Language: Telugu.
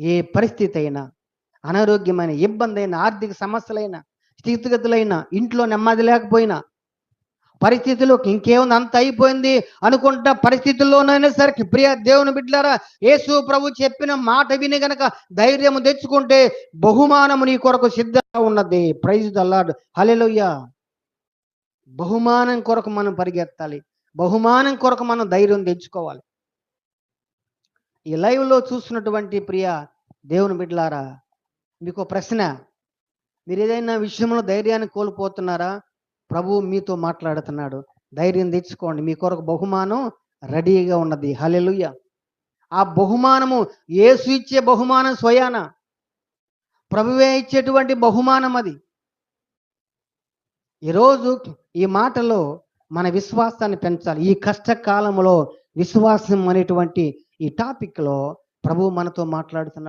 ఏ పరిస్థితి అయినా అనారోగ్యమైన ఇబ్బంది అయినా ఆర్థిక సమస్యలైనా స్థితిగతులైనా ఇంట్లో నెమ్మది లేకపోయినా పరిస్థితుల్లోకి ఇంకేముంది? అంత అయిపోయింది అనుకుంటా పరిస్థితుల్లోనైనా సరికి ప్రియ దేవుని బిడ్డలారా యేసు ప్రభు చెప్పిన మాట విని గనక ధైర్యం తెచ్చుకుంటే బహుమానము నీ కొరకు సిద్ధంగా ఉన్నది. ప్రైజ్ దల్లాడు హలెలుయ్య బహుమానం కొరకు మనం పరిగెత్తాలి. బహుమానం కొరకు మనం ధైర్యం తెచ్చుకోవాలి. ఈ లైవ్లో చూస్తున్నటువంటి ప్రియ దేవుని బిడ్డలారా మీకు ప్రశ్న. మీరు ఏదైనా విషయంలో ధైర్యాన్ని కోల్పోతున్నారా? ప్రభు మీతో మాట్లాడుతున్నాడు. ధైర్యం తెచ్చుకోండి. మీ కొరకు బహుమానం రెడీగా ఉన్నది. హలెలుయ్య ఆ బహుమానము ఏసు ఇచ్చే బహుమానం స్వయాన. ప్రభువే ఇచ్చేటువంటి బహుమానం అది. ఈరోజు ఈ మాటలో మన విశ్వాసాన్ని పెంచాలి. ఈ కష్టకాలంలో విశ్వాసం అనేటువంటి ఈ టాపిక్లో ప్రభు మనతో మాట్లాడుతున్నాడు.